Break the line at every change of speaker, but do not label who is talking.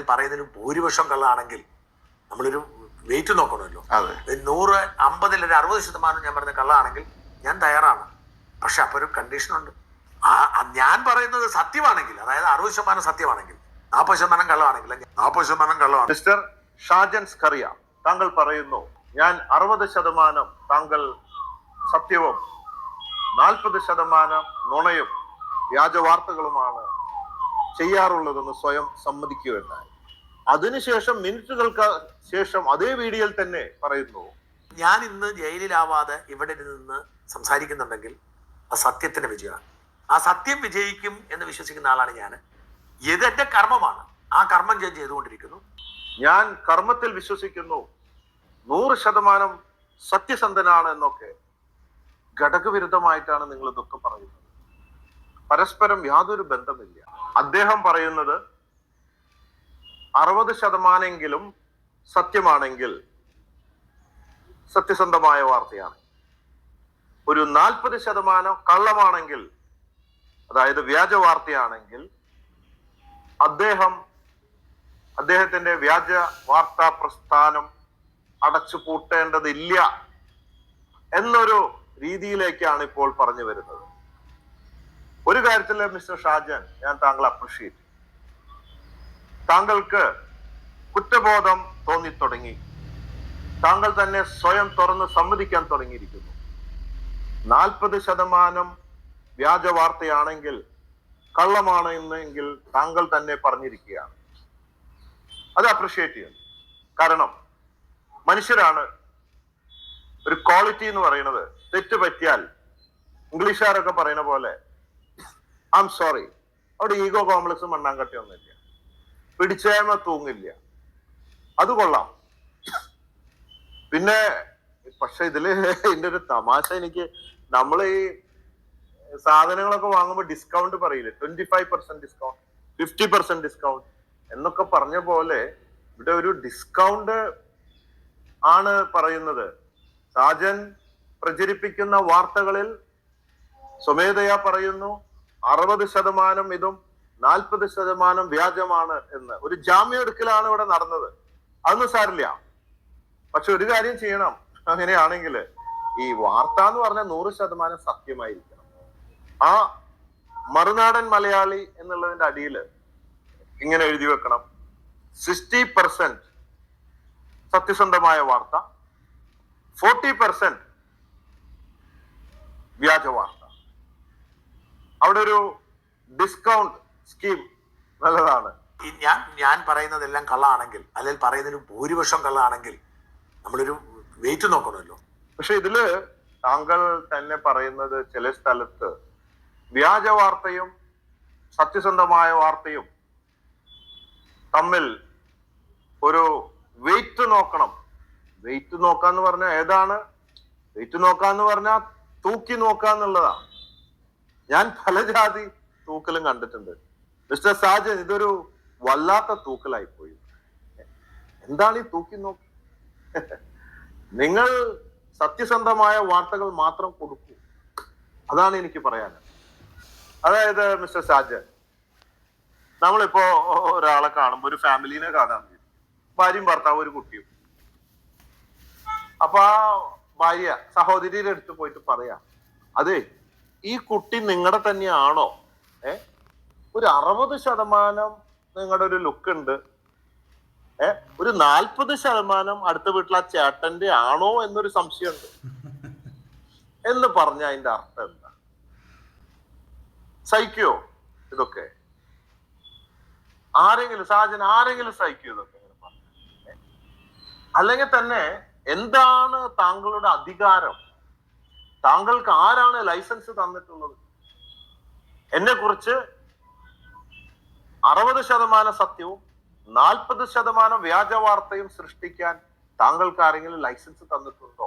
അതിൽ പറയുന്നതിന് ഭൂരിപക്ഷം കള്ളാണെങ്കിൽ നമ്മളൊരു വെയിറ്റ് നോക്കണമല്ലോ. നൂറ് അമ്പതിൽ ഒരു അറുപത് ശതമാനം ഞാൻ പറഞ്ഞ കള്ളാണെങ്കിൽ ഞാൻ തയ്യാറാണ്. പക്ഷെ അപ്പൊ ഒരു കണ്ടീഷനുണ്ട് ഞാൻ പറയുന്നത് സത്യമാണെങ്കിൽ അതായത് അറുപത് ശതമാനം സത്യമാണെങ്കിൽ നാൽപ്പത് ശതമാനം കള്ളമാണെങ്കിൽ നാൽപ്പത് ശതമാനം കള്ളമാണ്
മിസ്റ്റർ ഷാജൻ സ്കറിയ താങ്കൾ പറയുന്നു ഞാൻ അറുപത് ശതമാനം താങ്കൾ സത്യവും നാൽപ്പത് ശതമാനം നുണയും വ്യാജ വാർത്തകളുമാണ് ചെയ്യാറുള്ളതെന്ന് സ്വയം സമ്മതിക്കുകയുണ്ടായി അതിനുശേഷം മിനിറ്റുകൾക്ക് ശേഷം അതേ വീഡിയോയിൽ തന്നെ പറയുന്നു.
ഞാൻ ഇന്ന് ജയിലിലാവാതെ ഇവിടെ നിന്ന് സംസാരിക്കുന്നുണ്ടെങ്കിൽ ആ സത്യത്തിന്റെ വിജയമാണ്. ആ സത്യം വിജയിക്കും എന്ന് വിശ്വസിക്കുന്ന ആളാണ് ഞാൻ ഇത് എന്റെ കർമ്മമാണ്. ആ കർമ്മം ഞാൻ ചെയ്തുകൊണ്ടിരിക്കുന്നു.
ഞാൻ കർമ്മത്തിൽ വിശ്വസിക്കുന്നു. നൂറ് ശതമാനം സത്യസന്ധനാണ് എന്നൊക്കെ. ഘടകവിരുദ്ധമായിട്ടാണ് നിങ്ങൾ ഇതൊക്കെ പറയുന്നത്. പരസ്പരം യാതൊരു ബന്ധമില്ല. അദ്ദേഹം പറയുന്നത് അറുപത് ശതമാനെങ്കിലും സത്യമാണെങ്കിൽ സത്യസന്ധമായ വാർത്തയാണ്. ഒരു നാൽപ്പത് ശതമാനം കള്ളമാണെങ്കിൽ അതായത് വ്യാജ വാർത്തയാണെങ്കിൽ അദ്ദേഹം അദ്ദേഹത്തിന്റെ വ്യാജ വാർത്താ പ്രസ്ഥാനം അടച്ചു പൂട്ടേണ്ടതില്ല എന്നൊരു രീതിയിലേക്കാണ് ഇപ്പോൾ പറഞ്ഞു വരുന്നത്. ഒരു കാര്യത്തിൽ മിസ്റ്റർ ഷാജൻ ഞാൻ താങ്കൾ അപ്രിഷിയേറ്റ് താങ്കൾക്ക് കുറ്റബോധം തോന്നി തുടങ്ങി താങ്കൾ തന്നെ സ്വയം തുറന്ന് സമ്മതിക്കാൻ തുടങ്ങിയിരിക്കുന്നു. നാൽപ്പത് ശതമാനം വ്യാജ വാർത്തയാണെങ്കിൽ കള്ളമാണ് എന്നെങ്കിൽ താങ്കൾ തന്നെ പറഞ്ഞിരിക്കുകയാണ്. അത് അപ്രിഷിയേറ്റ് ചെയ്യുന്നു കാരണം മനുഷ്യരാണ് ഒരു ക്വാളിറ്റി എന്ന് പറയുന്നത്. തെറ്റ് പറ്റിയാൽ ഇംഗ്ലീഷുകാരൊക്കെ പറയുന്ന പോലെ ഐ എം സോറി അവിടെ ഈഗോ കോംപ്ലക്സും മണ്ണാങ്കട്ടിയൊന്നുമില്ല പിടിച്ചേമ തൂങ്ങില്ല. അത് കൊള്ളാം. പിന്നെ പക്ഷെ ഇതിൽ ഇതിന്റെ ഒരു തമാശ എനിക്ക് നമ്മൾ ഈ സാധനങ്ങളൊക്കെ വാങ്ങുമ്പോൾ ഡിസ്കൗണ്ട് പറയില്ലേ? Twenty five percent discount fifty percent discount എന്നൊക്കെ പറഞ്ഞ പോലെ ഇവിടെ ഒരു ഡിസ്കൗണ്ട് ആണ് പറയുന്നത്. സാജൻ പ്രചരിപ്പിക്കുന്ന വാർത്തകളിൽ സ്വമേധയാ പറയുന്നു. അറുപത് ശതമാനം ഇതും നാൽപ്പത് ശതമാനം വ്യാജമാണ് എന്ന്. ഒരു ജാമ്യം എടുക്കലാണ് ഇവിടെ നടന്നത്. അതൊന്നും സാരില്ല. പക്ഷെ ഒരു കാര്യം ചെയ്യണം. അങ്ങനെയാണെങ്കിൽ ഈ വാർത്ത എന്ന് പറഞ്ഞ നൂറ് ശതമാനം സത്യമായിരിക്കണം. ആ മറുനാടൻ മലയാളി എന്നുള്ളതിന്റെ അടിയിൽ ഇങ്ങനെ എഴുതി വെക്കണം. സിക്സ്റ്റി പെർസെന്റ് സത്യസന്ധമായ വാർത്ത ഫോർട്ടി പെർസെന്റ് വ്യാജ വാർത്ത. അവിടെ ഒരു ഡിസ്കൗണ്ട് സ്കീം നല്ലതാണ്.
ഞാൻ ഞാൻ പറയുന്നതെല്ലാം കള്ളാണെങ്കിൽ അല്ലെങ്കിൽ പറയുന്നതിന് ഭൂരിപക്ഷം കള്ളാണെങ്കിൽ നമ്മളൊരു വെയിറ്റ് നോക്കണമല്ലോ.
പക്ഷെ ഇതിൽ താങ്കൾ തന്നെ പറയുന്നത് ചില സ്ഥലത്ത് വ്യാജ വാർത്തയും സത്യസന്ധമായ വാർത്തയും തമ്മിൽ ഒരു വെയിറ്റ് നോക്കണം. വെയിറ്റ് നോക്കാന്ന് പറഞ്ഞാൽ ഏതാണ്? വെയിറ്റ് നോക്കാന്ന് പറഞ്ഞാൽ തൂക്കി നോക്കാന്നുള്ളതാണ്. ഞാൻ പല ജാതി തൂക്കലും കണ്ടിട്ടുണ്ട്. മിസ്റ്റർ സാജൻ ഇതൊരു വല്ലാത്ത തൂക്കലായി പോയി എന്താണ് ഈ തൂക്കി നോക്കി? നിങ്ങൾ സത്യസന്ധമായ വാർത്തകൾ മാത്രം കൊടുക്കൂ. അതാണ് എനിക്ക് പറയാൻ. അതായത് മിസ്റ്റർ സാജൻ നമ്മളിപ്പോ ഒരാളെ കാണുമ്പോ ഒരു ഫാമിലിനെ കാണാൻ ഭാര്യയും ഭർത്താവ് ഒരു കുട്ടിയും. അപ്പൊ ആ ഭാര്യ സഹോദരിയുടെ അടുത്ത് പോയിട്ട് പറയാ അതെ ഈ കുട്ടി നിങ്ങളുടെ തന്നെയാണോ? ഏ? ഒരു അറുപത് ശതമാനം നിങ്ങളുടെ ഒരു ലുക്ക് ഉണ്ട്. ഏ ഒരു നാൽപ്പത് ശതമാനം അടുത്ത വീട്ടിൽ ആ ചേട്ടന്റെ ആണോ എന്നൊരു സംശയമുണ്ട്. എന്ന് പറഞ്ഞ അതിന്റെ അർത്ഥം എന്താ? സഹിക്കോ ഇതൊക്കെ? ആരെങ്കിലും സാജൻ ആരെങ്കിലും സഹിക്കോ ഇതൊക്കെ? അല്ലെങ്കിൽ തന്നെ എന്താണ് താങ്കളുടെ അധികാരം? താങ്കൾക്ക് ആരാണ് ലൈസൻസ് തന്നിട്ടുള്ളത്? എന്നെ കുറിച്ച് അറുപത് ശതമാനം സത്യവും നാൽപ്പത് ശതമാനം വ്യാജ വാർത്തയും സൃഷ്ടിക്കാൻ താങ്കൾക്ക് ആരെങ്കിലും ലൈസൻസ് തന്നിട്ടുണ്ടോ?